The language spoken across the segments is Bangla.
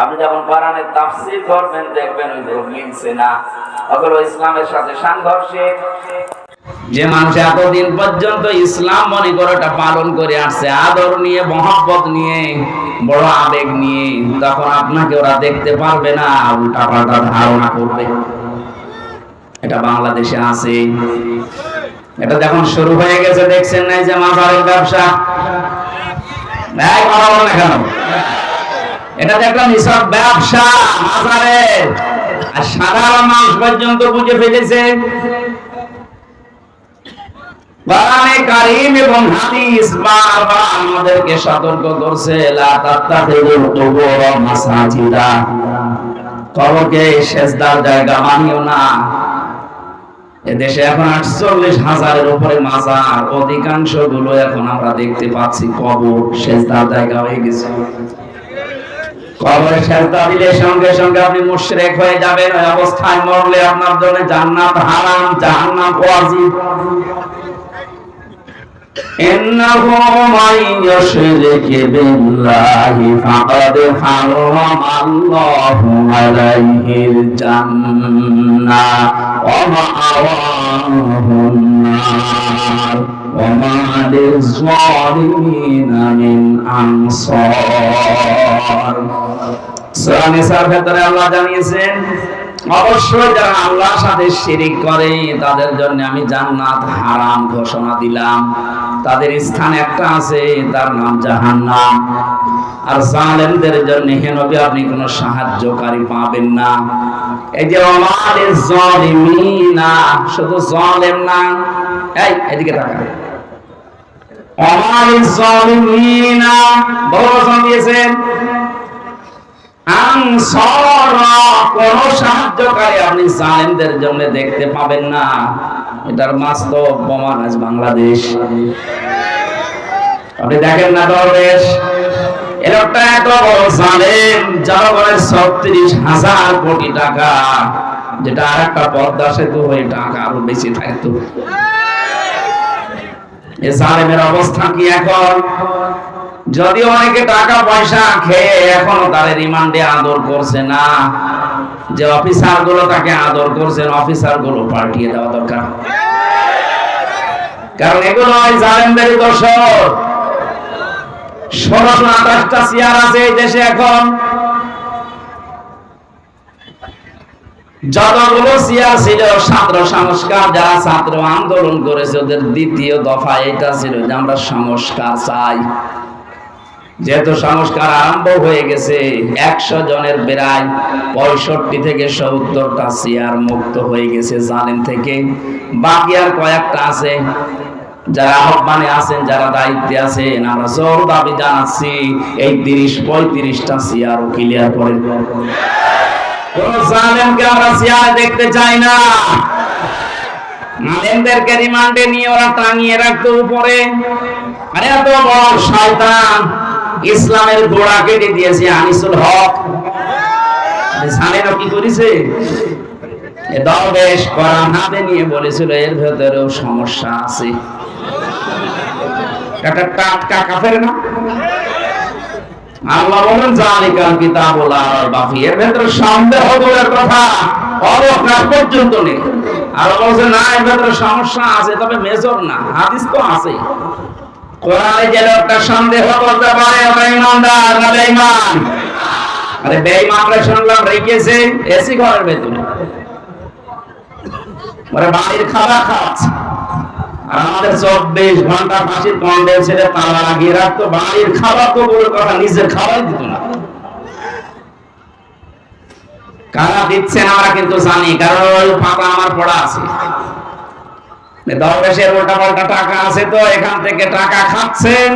আপনি যখন কোরআনের তাফসীর করবেন দেখবেন ওই ধর্ম মিলছে না। ওগুলো ইসলামের সাথে সাংঘর্ষে। যে মানুষ এতদিন পর্যন্ত ইসলাম মনে করে পালন করে আসছে, আদর নিয়ে, মহব্বত নিয়ে, বড় আবেগ নিয়ে, তখন আপনাকে ওরা দেখতে পারবে না উল্টা পাল্টা ধারণা করবে। এটা বাংলাদেশে আছে। এটা যখন শুরু হয়ে গেছে, দেখছেন না যে মাজারের ব্যবসা? কেন? এটা দেখলাম হিসাব ব্যবসা মাজারের আর সাধারণ মানুষ পর্যন্ত বুঝে ফেলেছে। উপরে মাজার অধিকাংশগুলো এখন আমরা দেখতে পাচ্ছি কবর, সেজদার জায়গা হয়ে গেছে। কবরে সেজদা দিলে সঙ্গে সঙ্গে আপনি মুশরিক হয়ে যাবেন। ওই অবস্থায় মরলে আপনার জন্য জান্নাত হারাম, জাহান্নাম ওয়াজিব। إنه من يشرك بالله فقد حرم الله عليه الجنة ومأواه النار وما للظالمين من أنصار সূরা নিসার ভেতরে আল্লাহ জানিয়েছেন অবশ্যই যারা আল্লাহর সাথে শিরিক করে, তাদের জন্য আমি জান্নাত হারাম ঘোষণা দিলাম। তাদের স্থান একটা আছে, তার নাম জাহান্নাম। আর জালেমদের জন্য হেনবি আপনি কোনো সাহায্যকারী পাবেন না। এই যে আমাদের জালিমিনা, শুধু জালেম না, এই, এদিকে তাকা আমাদের জালিমিনা, বড় বচন দিয়েছেন। আনসারা কোন সাহায্যকারী আপনি জালেমদের জন্য দেখতে পাবেন না। এটার বাস্তব প্রমাণ আজ বাংলাদেশ। আপনি দেখেন না দরবেশ ছত্রিশ হাজার কোটি টাকা, যেটা একটা পদ্মা সেতু টাকা আরও বেশি থাকতো। এ অবস্থা কি এখন? যদি অনেকে টাকা, পয়সা খেয়ে এখনও তার রিমান্ডে আদর করছে না, যে অফিসারগুলো তাকে আদর করছেন অফিসারগুলো পাল্টিয়ে দেওয়া দরকার। কারণ এগুলো জালেমদের দোষর। আঠাশটা চেয়ার আছে এই দেশে এখন। যতগুলো চেয়ার ছিল, ছাত্র সংস্কার, যারা ছাত্র আন্দোলন করেছে, ওদের দ্বিতীয় দফা এটা ছিল যে আমরা সংস্কার চাই। যেহেতু সংস্কার আরম্ভ হয়ে গেছে, একশো জনের বেড়ায় পঁয়ষট্টি থেকে সত্তরটা চেয়ার মুক্ত হয়ে গেছে জালেম থেকে। বাকি আর কয়েকটা আছে, যারা আহ্বানে আছেন, যারা দায়িত্বে আছেন, আমরা জোর দাবি জানাচ্ছি, এই তিরিশ, পঁয়ত্রিশটা চেয়ার ক্লিয়ার করে আমরা দেখতে চাই না। রিমান্ডে নিয়ে ওরা টাঙিয়ে রাখতো উপরে। আরে এত বড় শয়তান। ইসলামের গোড়া কেটে দিয়েছে আনিসুল হক। কি করেছে? দরবেশ কোরআন হাতে নিয়ে বলেছিল, এর ভেতরেও সমস্যা আছে। আল্লাহ আর এর কথা পর্যন্ত নেই। বলছে, না, এর ভেতরে সমস্যা আছে, তবে মেজর না, হাদিস তো আছে। কোরআনে যে লোকটা সন্দেহ করতে পারে ইমানদার না বেঈমান? আরে বেঈমানরা শুনলাম এসি ঘরের ভেতরে। বাড়ির খাবার খাওয়াচ্ছে। আমাদের চব্বিশ ঘণ্টা ফাঁসির কন্ডেল ছেলে তালা লাগিয়ে রাখতো, বাড়ির খাবার তো কথা, নিজের খাবার দিত না। কারা দিচ্ছে আমরা কিন্তু জানি, কারণ পাতা আমার পড়া আছে। দরবেশের উল্টা পাল্টা টাকা আছে তো, এখান থেকে টাকা খাচ্ছেন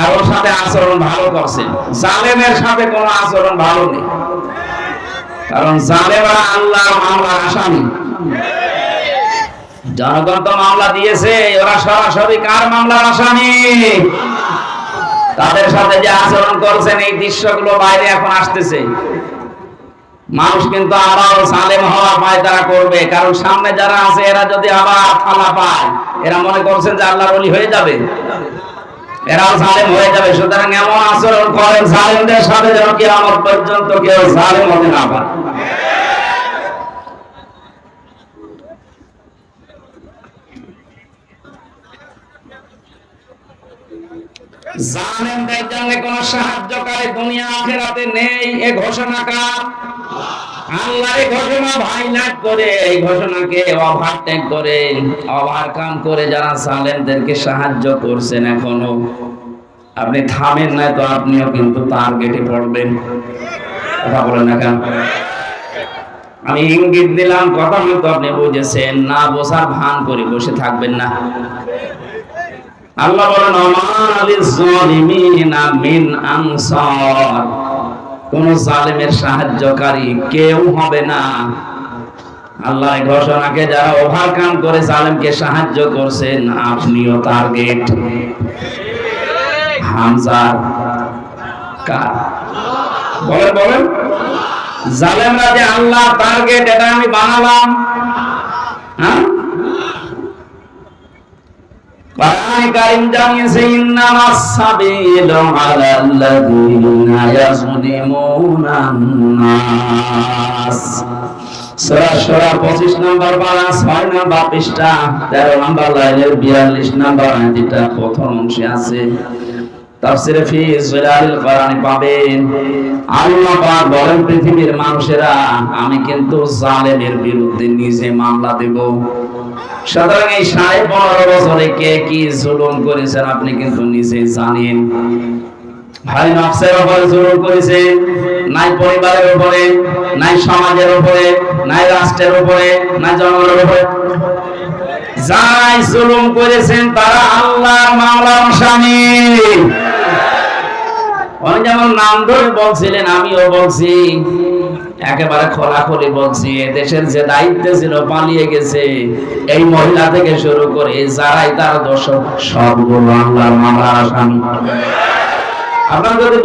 আর ওর সাথে আচরণ ভালো করছেন। জালেমের সাথে কোনো আচরণ ভালো নেই। কারণ জালেমরা মামলার আসামি। জনগণ তো মামলা দিয়েছে, ওরা সরাসরি কার মামলার আসামি? তাদের সাথে যে আচরণ করছেন, এই দৃশ্যগুলো বাইরে এখন আসতেছে। মানুষ কিন্তু আবার সালেম হওয়ার পায়তারা করবে। কারণ সামনে যারা আছে, এরা যদি আবার ফালা পায়, এরা মনে করছেন যে আল্লাহর ওলি হয়ে যাবে। এরাও জালেম হয়ে যাবে। সুতরাং এমন আচরণ করেন জালেমদের সাথে যেন কিয়ামত পর্যন্ত কেউ জালেম হতে না পারে। জালেমদের জন্য কোন সাহায্যকারী দুনিয়া আখেরাতে নেই, এ ঘোষণা কার সাহায্য করছেন এখনও। আপনি থামেন না তো আপনিও কিন্তু টার্গেটে পড়বেন। কথা বলেন না কেন? আমি ইঙ্গিত দিলাম, কথা মতো আপনি বুঝেছেন, না বোঝার ভান করে বসে থাকবেন না। আল্লাহ বলেন অমালিস জালিমিনা মিন আনসার। কোন জালেমের সাহায্যকারী কেউ হবে না। আল্লাহ ঘোষণাকে যারা ওভারকাম করে জালেমকে সাহায্য করছেন, আপনিও টার্গেট বলেন জালেমরা যে আল্লাহ টার্গেট এটা আমি বানালাম। হ্যাঁ? জানিয়েছে 25 নম্বর পারা 6 নম্বর পৃষ্ঠা 13 নম্বর লাইনের 42 নম্বর আয়াতটা প্রথম অংশে আছে। তাফসিরে ফি জিলালিল কোরআনে পাবেন। আল্লাহ পাক বলেন, পৃথিবীর মানুষেরা, আমি কিন্তু জালেমের বিরুদ্ধে নিজে মামলা দেব। সুতরাং এই সাড়ে পনেরো বছরে কে কি জুলুম করেছেন আপনি কিন্তু নিজে জানেন। ভাই নফসের উপরে জুলুম করেছে, নাই পরিবারের উপরে, নাই সমাজের উপরে, নাই রাষ্ট্রের উপরে, নাই জনগণের উপরে। যাই জুলুম করেছেন তারা আল্লাহর মামলার আসামি উনি যেমন নাম ধরে বলছিলেন, আমিও বলছি। একেবারে খোলাখুলি বলছি, দেশের যে দায়িত্বে ছিল, পালিয়ে গেছে। এই মহিলা থেকে শুরু করে যারাই তার দর্শক সবগুলো আল্লাহর মামলার আসামি আপনার যদি